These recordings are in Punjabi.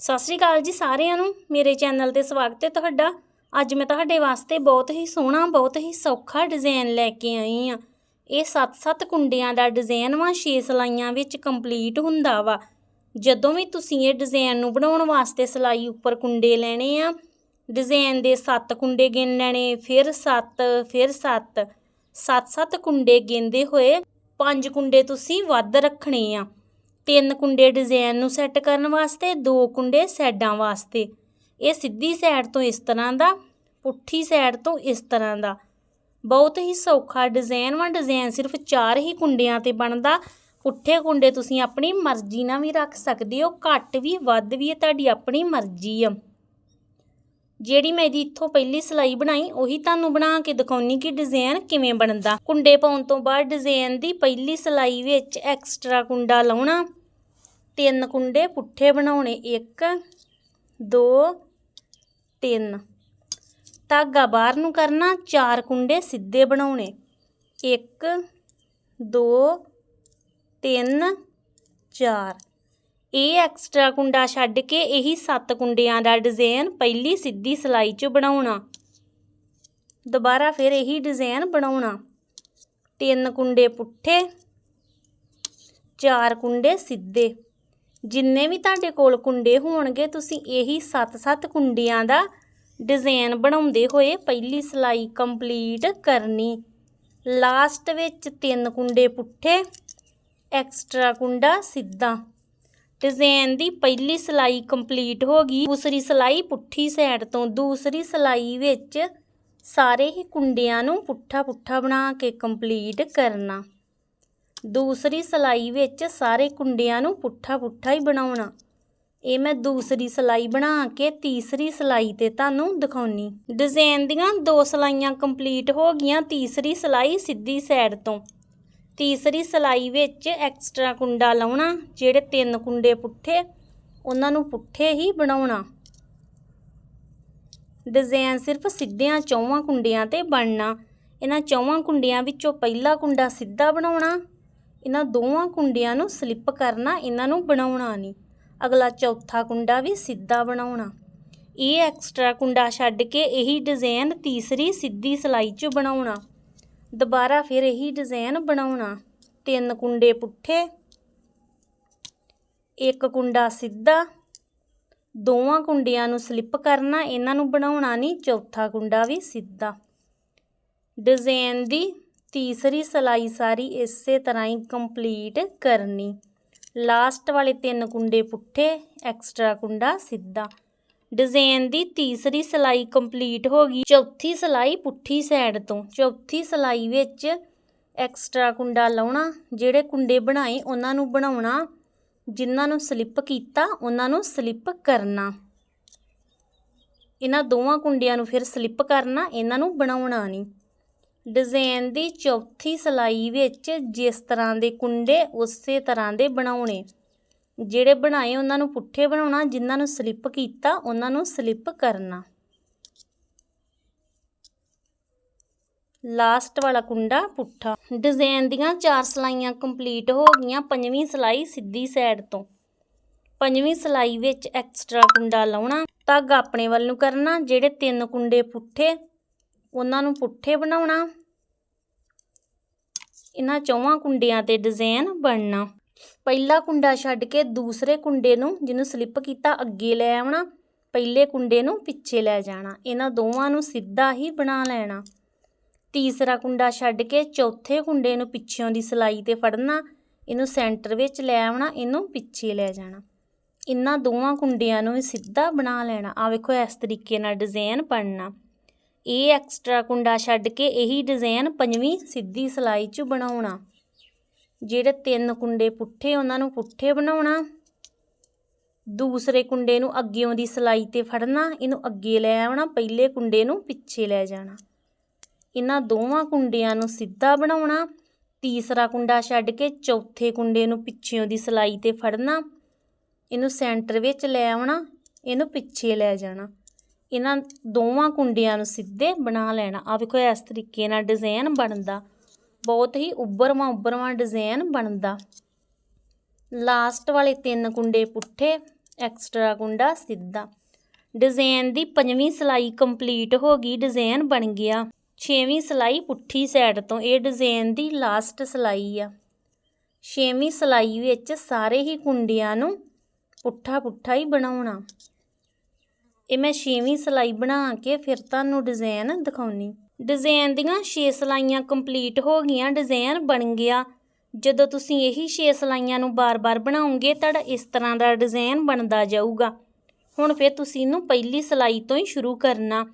ਸਤਿ ਸ਼੍ਰੀ ਅਕਾਲ ਜੀ ਸਾਰਿਆਂ ਨੂੰ। ਮੇਰੇ ਚੈਨਲ ਤੇ ਸਵਾਗਤ ਹੈ ਤੁਹਾਡਾ। ਅੱਜ ਮੈਂ ਤੁਹਾਡੇ ਵਾਸਤੇ ਬਹੁਤ ਹੀ ਸੋਹਣਾ, ਬਹੁਤ ਹੀ ਸੌਖਾ ਡਿਜ਼ਾਈਨ ਲੈ ਕੇ ਆਈ ਆ ਇਹ 7-7 ਕੁੰਡਿਆਂ ਦਾ ਡਿਜ਼ਾਈਨ ਵਾ 6 ਸਲਾਈਆਂ ਵਿੱਚ ਕੰਪਲੀਟ ਹੁੰਦਾ ਵਾ। ਜਦੋਂ ਵੀ ਤੁਸੀਂ ਇਹ ਡਿਜ਼ਾਈਨ ਨੂੰ ਬਣਾਉਣ ਵਾਸਤੇ ਸਲਾਈ ਉੱਪਰ ਕੁੰਡੇ ਲੈਣੇ ਆ ਡਿਜ਼ਾਈਨ ਦੇ 7 ਕੁੰਡੇ ਗਿਣ ਲੈਣੇ, ਫਿਰ 7 ਫਿਰ 7 7-7 ਕੁੰਡੇ ਗਿਣਦੇ ਹੋਏ 5 ਕੁੰਡੇ ਤੁਸੀਂ ਵੱਧ ਰੱਖਣੇ ਆ। ਤਿੰਨ ਕੁੰਡੇ ਡਿਜ਼ਾਈਨ ਨੂੰ ਸੈੱਟ ਕਰਨ ਵਾਸਤੇ, ਦੋ ਕੁੰਡੇ ਸਾਈਡਾਂ ਵਾਸਤੇ। ਇਹ ਸਿੱਧੀ ਸਾਈਡ ਤੋਂ ਇਸ ਤਰ੍ਹਾਂ ਦਾ, ਪੁੱਠੀ ਸਾਈਡ ਤੋਂ ਇਸ ਤਰ੍ਹਾਂ ਦਾ। ਬਹੁਤ ਹੀ ਸੌਖਾ ਡਿਜ਼ਾਈਨ ਵਾ, ਡਿਜ਼ਾਈਨ ਸਿਰਫ ਚਾਰ ਹੀ ਕੁੰਡਿਆਂ ਤੇ ਬਣਦਾ। ਪੁੱਠੇ ਕੁੰਡੇ ਤੁਸੀਂ ਆਪਣੀ ਮਰਜ਼ੀ ਨਾਲ ਵੀ ਰੱਖ ਸਕਦੇ ਹੋ, ਘੱਟ ਵੀ, ਵੱਧ ਵੀ, ਇਹ ਤੁਹਾਡੀ ਆਪਣੀ ਮਰਜ਼ੀ ਆ। ਜਿਹੜੀ ਮੈਂ ਇਹਦੀ ਇੱਥੋਂ ਪਹਿਲੀ ਸਲਾਈ ਬਣਾਈ, ਉਹੀ ਤੁਹਾਨੂੰ ਬਣਾ ਕੇ ਦਿਖਾਉਣੀ ਕਿ ਡਿਜ਼ਾਈਨ ਕਿਵੇਂ ਬਣਦਾ। ਕੁੰਡੇ ਪਾਉਣ ਤੋਂ ਬਾਅਦ ਡਿਜ਼ਾਈਨ ਦੀ ਪਹਿਲੀ ਸਲਾਈ ਵਿੱਚ ਐਕਸਟਰਾ ਕੁੰਡਾ ਲਾਉਣਾ। ਤਿੰਨ ਕੁੰਡੇ ਪੁੱਠੇ ਬਣਾਉਣੇ 1 2 3 ਧਾਗਾ ਬਾਹਰ ਨੂੰ ਕਰਨਾ, ਚਾਰ ਕੁੰਡੇ ਸਿੱਧੇ ਬਣਾਉਣੇ। 1 2 3 4 ਇਹ ਐਕਸਟਰਾ ਕੁੰਡਾ ਛੱਡ ਕੇ ਇਹੀ ਸੱਤ ਕੁੰਡਿਆਂ ਦਾ ਡਿਜ਼ਾਈਨ ਪਹਿਲੀ ਸਿੱਧੀ ਸਲਾਈ 'ਚ ਬਣਾਉਣਾ। ਦੁਬਾਰਾ ਫਿਰ ਇਹੀ ਡਿਜ਼ਾਈਨ ਬਣਾਉਣਾ। ਤਿੰਨ ਕੁੰਡੇ ਪੁੱਠੇ, ਚਾਰ ਕੁੰਡੇ ਸਿੱਧੇ। ਜਿੰਨੇ ਵੀ ਤੁਹਾਡੇ ਕੋਲ ਕੁੰਡੇ ਹੋਣਗੇ, ਤੁਸੀਂ ਇਹੀ 7-7 ਕੁੰਡਿਆਂ ਦਾ ਡਿਜ਼ਾਈਨ ਬਣਾਉਂਦੇ ਹੋਏ ਪਹਿਲੀ ਸਲਾਈ ਕੰਪਲੀਟ ਕਰਨੀ। ਲਾਸਟ ਵਿੱਚ ਤਿੰਨ ਕੁੰਡੇ ਪੁੱਠੇ, ਐਕਸਟਰਾ ਕੁੰਡਾ ਸਿੱਧਾ। ਡਿਜ਼ਾਈਨ ਦੀ ਪਹਿਲੀ ਸਲਾਈ ਕੰਪਲੀਟ ਹੋ ਗਈ। ਦੂਸਰੀ ਸਲਾਈ ਪੁੱਠੀ ਸਾਈਡ ਤੋਂ, ਦੂਸਰੀ ਸਲਾਈ ਵਿੱਚ ਸਾਰੇ ਹੀ ਕੁੰਡਿਆਂ ਨੂੰ ਪੁੱਠਾ ਪੁੱਠਾ ਬਣਾ ਕੇ ਕੰਪਲੀਟ ਕਰਨਾ। ਦੂਸਰੀ ਸਲਾਈ ਵਿੱਚ ਸਾਰੇ ਕੁੰਡਿਆਂ ਨੂੰ ਪੁੱਠਾ ਪੁੱਠਾ ਹੀ ਬਣਾਉਣਾ। ਇਹ ਮੈਂ ਦੂਸਰੀ ਸਲਾਈ ਬਣਾ ਕੇ ਤੀਸਰੀ ਸਲਾਈ ਤੇ ਤੁਹਾਨੂੰ ਦਿਖਾਉਣੀ। ਡਿਜ਼ਾਈਨ ਦੀਆਂ ਦੋ ਸਲਾਈਆਂ ਕੰਪਲੀਟ ਹੋ ਗਈਆਂ ਤੀਸਰੀ ਸਲਾਈ ਸਿੱਧੀ ਸਾਈਡ ਤੋਂ। ਤੀਸਰੀ ਸਲਾਈ ਵਿੱਚ ਐਕਸਟਰਾ ਕੁੰਡਾ ਲਾਉਣਾ, ਜਿਹੜੇ ਤਿੰਨ ਕੁੰਡੇ ਪੁੱਠੇ, ਉਹਨਾਂ ਨੂੰ ਪੁੱਠੇ ਹੀ ਬਣਾਉਣਾ। ਡਿਜ਼ਾਈਨ ਸਿਰਫ ਸਿੱਧਿਆਂ ਚੌਵਾਂ ਕੁੰਡਿਆਂ ਤੇ ਬਣਨਾ। ਇਹਨਾਂ ਚੌਵਾਂ ਕੁੰਡਿਆਂ ਵਿੱਚੋਂ ਪਹਿਲਾ ਕੁੰਡਾ ਸਿੱਧਾ ਬਣਾਉਣਾ ਇਹਨਾਂ ਦੋਵਾਂ ਕੁੰਡਿਆਂ ਨੂੰ ਸਲਿੱਪ ਕਰਨਾ, ਇਹਨਾਂ ਨੂੰ ਬਣਾਉਣਾ ਨਹੀਂ। ਅਗਲਾ ਚੌਥਾ ਕੁੰਡਾ ਵੀ ਸਿੱਧਾ ਬਣਾਉਣਾ। ਇਹ ਐਕਸਟਰਾ ਕੁੰਡਾ ਛੱਡ ਕੇ ਇਹੀ ਡਿਜ਼ਾਈਨ ਤੀਸਰੀ ਸਿੱਧੀ ਸਲਾਈ 'ਚ ਬਣਾਉਣਾ। ਦੁਬਾਰਾ ਫਿਰ ਇਹੀ ਡਿਜ਼ਾਈਨ ਬਣਾਉਣਾ। ਤਿੰਨ ਕੁੰਡੇ ਪੁੱਠੇ, ਇੱਕ ਕੁੰਡਾ ਸਿੱਧਾ। ਦੋਵਾਂ ਕੁੰਡਿਆਂ ਨੂੰ ਸਲਿੱਪ ਕਰਨਾ, ਇਹਨਾਂ ਨੂੰ ਬਣਾਉਣਾ ਨਹੀਂ, ਚੌਥਾ ਕੁੰਡਾ ਵੀ ਸਿੱਧਾ। ਡਿਜ਼ਾਈਨ ਦੀ ਤੀਸਰੀ ਸਲਾਈ ਸਾਰੀ ਇਸੇ ਤਰ੍ਹਾਂ ਹੀ ਕੰਪਲੀਟ ਕਰਨੀ। ਲਾਸਟ ਵਾਲੇ ਤਿੰਨ ਕੁੰਡੇ ਪੁੱਠੇ, ਐਕਸਟਰਾ ਕੁੰਡਾ ਸਿੱਧਾ। ਡਿਜ਼ਾਈਨ ਦੀ ਤੀਸਰੀ ਸਲਾਈ ਕੰਪਲੀਟ ਹੋ ਗਈ। ਚੌਥੀ ਸਲਾਈ ਪੁੱਠੀ ਸਾਈਡ ਤੋਂ। ਚੌਥੀ ਸਲਾਈ ਵਿੱਚ ਐਕਸਟਰਾ ਕੁੰਡਾ ਲਾਉਣਾ। ਜਿਹੜੇ ਕੁੰਡੇ ਬਣਾਏ, ਉਹਨਾਂ ਨੂੰ ਬਣਾਉਣਾ। ਜਿਨ੍ਹਾਂ ਨੂੰ ਸਲਿੱਪ ਕੀਤਾ, ਉਹਨਾਂ ਨੂੰ ਸਲਿੱਪ ਕਰਨਾ। ਇਹਨਾਂ ਦੋਵਾਂ ਕੁੰਡਿਆਂ ਨੂੰ ਫਿਰ ਸਲਿੱਪ ਕਰਨਾ, ਇਹਨਾਂ ਨੂੰ ਬਣਾਉਣਾ ਨਹੀਂ। ਡਿਜ਼ਾਈਨ ਦੀ ਚੌਥੀ ਸਲਾਈ ਵਿੱਚ ਜਿਸ ਤਰ੍ਹਾਂ ਦੇ ਕੁੰਡੇ, ਉਸੇ ਤਰ੍ਹਾਂ ਦੇ ਬਣਾਉਣੇ। ਜਿਹੜੇ ਬਣਾਏ, ਉਹਨਾਂ ਨੂੰ ਪੁੱਠੇ ਬਣਾਉਣਾ, ਜਿਨ੍ਹਾਂ ਨੂੰ ਸਲਿੱਪ ਕੀਤਾ, ਉਹਨਾਂ ਨੂੰ ਸਲਿੱਪ ਕਰਨਾ। ਲਾਸਟ ਵਾਲਾ ਕੁੰਡਾ ਪੁੱਠਾ। ਡਿਜ਼ਾਈਨ ਦੀਆਂ ਚਾਰ ਸਲਾਈਆਂ ਕੰਪਲੀਟ ਹੋ ਗਈਆਂ, ਪੰਜਵੀਂ ਸਲਾਈ ਸਿੱਧੀ ਸਾਈਡ ਤੋਂ। ਪੰਜਵੀਂ ਸਲਾਈ ਵਿੱਚ ਐਕਸਟਰਾ ਕੁੰਡਾ ਲਾਉਣਾ ਧਾਗਾ ਆਪਣੇ ਵੱਲ ਨੂੰ ਕਰਨਾ, ਜਿਹੜੇ ਤਿੰਨ ਕੁੰਡੇ ਪੁੱਠੇ ਉਹਨਾਂ ਨੂੰ ਪੁੱਠੇ ਬਣਾਉਣਾ। ਇਹਨਾਂ ਚੌਵਾਂ ਕੁੰਡਿਆਂ ਤੇ ਡਿਜ਼ਾਈਨ ਬਣਨਾ। ਪਹਿਲਾ ਕੁੰਡਾ ਛੱਡ ਕੇ ਦੂਸਰੇ ਕੁੰਡੇ ਨੂੰ ਜਿਹਨੂੰ ਸਲਿੱਪ ਕੀਤਾ, ਅੱਗੇ ਲੈ ਆਉਣਾ। ਪਹਿਲੇ ਕੁੰਡੇ ਨੂੰ ਪਿੱਛੇ ਲੈ ਜਾਣਾ। ਇਹਨਾਂ ਦੋਵਾਂ ਨੂੰ ਸਿੱਧਾ ਹੀ ਬਣਾ ਲੈਣਾ। ਤੀਸਰਾ ਕੁੰਡਾ ਛੱਡ ਕੇ ਚੌਥੇ ਕੁੰਡੇ ਨੂੰ ਪਿੱਛੋਂ ਦੀ ਸਲਾਈ ਤੇ ਫੜਨਾ। ਇਹਨੂੰ ਸੈਂਟਰ ਵਿੱਚ ਲੈ ਆਉਣਾ, ਇਹਨੂੰ ਪਿੱਛੇ ਲੈ ਜਾਣਾ। ਇਹਨਾਂ ਦੋਵਾਂ ਕੁੰਡਿਆਂ ਨੂੰ ਵੀ ਸਿੱਧਾ ਬਣਾ ਲੈਣਾ। ਆ ਵੇਖੋ, ਇਸ ਤਰੀਕੇ ਨਾਲ ਡਿਜ਼ਾਈਨ ਬਣਨਾ। ਇਹ ਐਕਸਟਰਾ ਕੁੰਡਾ ਛੱਡ ਕੇ ਇਹੀ ਡਿਜ਼ਾਈਨ ਪੰਜਵੀਂ ਸਿੱਧੀ ਸਲਾਈ 'ਚ ਬਣਾਉਣਾ। ਜਿਹੜੇ ਤਿੰਨ ਕੁੰਡੇ ਪੁੱਠੇ, ਉਹਨਾਂ ਨੂੰ ਪੁੱਠੇ ਬਣਾਉਣਾ। ਦੂਸਰੇ ਕੁੰਡੇ ਨੂੰ ਅੱਗਿਓਂ ਦੀ ਸਲਾਈ ਤੇ ਫੜਨਾ, ਇਹਨੂੰ ਅੱਗੇ ਲੈ ਆਉਣਾ, ਪਹਿਲੇ ਕੁੰਡੇ ਨੂੰ ਪਿੱਛੇ ਲੈ ਜਾਣਾ। ਇਹਨਾਂ ਦੋਵਾਂ ਕੁੰਡਿਆਂ ਨੂੰ ਸਿੱਧਾ ਬਣਾਉਣਾ। ਤੀਸਰਾ ਕੁੰਡਾ ਛੱਡ ਕੇ ਚੌਥੇ ਕੁੰਡੇ ਨੂੰ ਪਿੱਛਿਓਂ ਦੀ ਸਲਾਈ ਤੇ ਫੜਨਾ। ਇਹਨੂੰ ਸੈਂਟਰ ਵਿੱਚ ਲੈ ਆਉਣਾ, ਇਹਨੂੰ ਪਿੱਛੇ ਲੈ ਜਾਣਾ। ਇਹਨਾਂ ਦੋਵਾਂ ਕੁੰਡਿਆਂ ਨੂੰ ਸਿੱਧੇ ਬਣਾ ਲੈਣਾ। ਆ ਵੇਖੋ, ਇਸ ਤਰੀਕੇ ਨਾਲ ਡਿਜ਼ਾਈਨ ਬਣਦਾ। ਬਹੁਤ ਹੀ ਉੱਭਰਵਾਂ ਉੱਭਰਵਾਂ ਡਿਜ਼ਾਈਨ ਬਣਦਾ। ਲਾਸਟ ਵਾਲੇ ਤਿੰਨ ਕੁੰਡੇ ਪੁੱਠੇ ਐਕਸਟਰਾ ਕੁੰਡਾ ਸਿੱਧਾ। ਡਿਜ਼ਾਈਨ ਦੀ ਪੰਜਵੀਂ ਸਲਾਈ ਕੰਪਲੀਟ ਹੋ ਗਈ ਡਿਜ਼ਾਈਨ ਬਣ ਗਿਆ। ਛੇਵੀਂ ਸਲਾਈ ਪੁੱਠੀ ਸਾਈਡ ਤੋਂ, ਇਹ ਡਿਜ਼ਾਈਨ ਦੀ ਲਾਸਟ ਸਲਾਈ ਆ। ਛੇਵੀਂ ਸਲਾਈ ਵਿੱਚ ਸਾਰੇ ਹੀ ਕੁੰਡਿਆਂ ਨੂੰ ਪੁੱਠਾ ਪੁੱਠਾ ਹੀ ਬਣਾਉਣਾ। ਇਹ ਮੈਂ ਛੇਵੀਂ ਸਲਾਈ ਬਣਾ ਕੇ ਫਿਰ ਤੁਹਾਨੂੰ ਡਿਜ਼ਾਈਨ ਦਿਖਾਉਣੀ। ਡਿਜ਼ਾਈਨ ਦੀਆਂ 6 ਸਲਾਈਆਂ ਕੰਪਲੀਟ ਹੋ ਗਈਆਂ ਡਿਜ਼ਾਈਨ ਬਣ ਗਿਆ। ਜਦੋਂ ਤੁਸੀਂ ਇਹੀ 6 ਸਲਾਈਆਂ ਨੂੰ ਬਾਰ-ਬਾਰ ਬਣਾਉਂਗੇ ਤੁਹਾਡਾ ਇਸ ਤਰ੍ਹਾਂ ਦਾ ਡਿਜ਼ਾਈਨ ਬਣਦਾ ਜਾਊਗਾ। ਹੁਣ ਫਿਰ ਤੁਸੀਂ ਇਹਨੂੰ ਪਹਿਲੀ ਸਲਾਈ ਤੋਂ ਹੀ ਸ਼ੁਰੂ ਕਰਨਾ।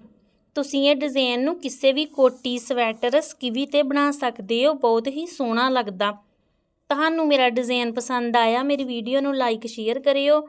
ਤੁਸੀਂ ਇਹ ਡਿਜ਼ਾਈਨ ਨੂੰ ਕਿਸੇ ਵੀ ਕੋਟੀ, ਸਵੈਟਰ, ਸਕਿਵੀ ਤੇ ਬਣਾ ਸਕਦੇ ਹੋ, ਬਹੁਤ ਹੀ ਸੋਹਣਾ ਲੱਗਦਾ। ਤੁਹਾਨੂੰ ਮੇਰਾ ਡਿਜ਼ਾਈਨ ਪਸੰਦ ਆਇਆ, ਮੇਰੀ ਵੀਡੀਓ ਨੂੰ ਲਾਈਕ ਸ਼ੇਅਰ ਕਰਿਓ।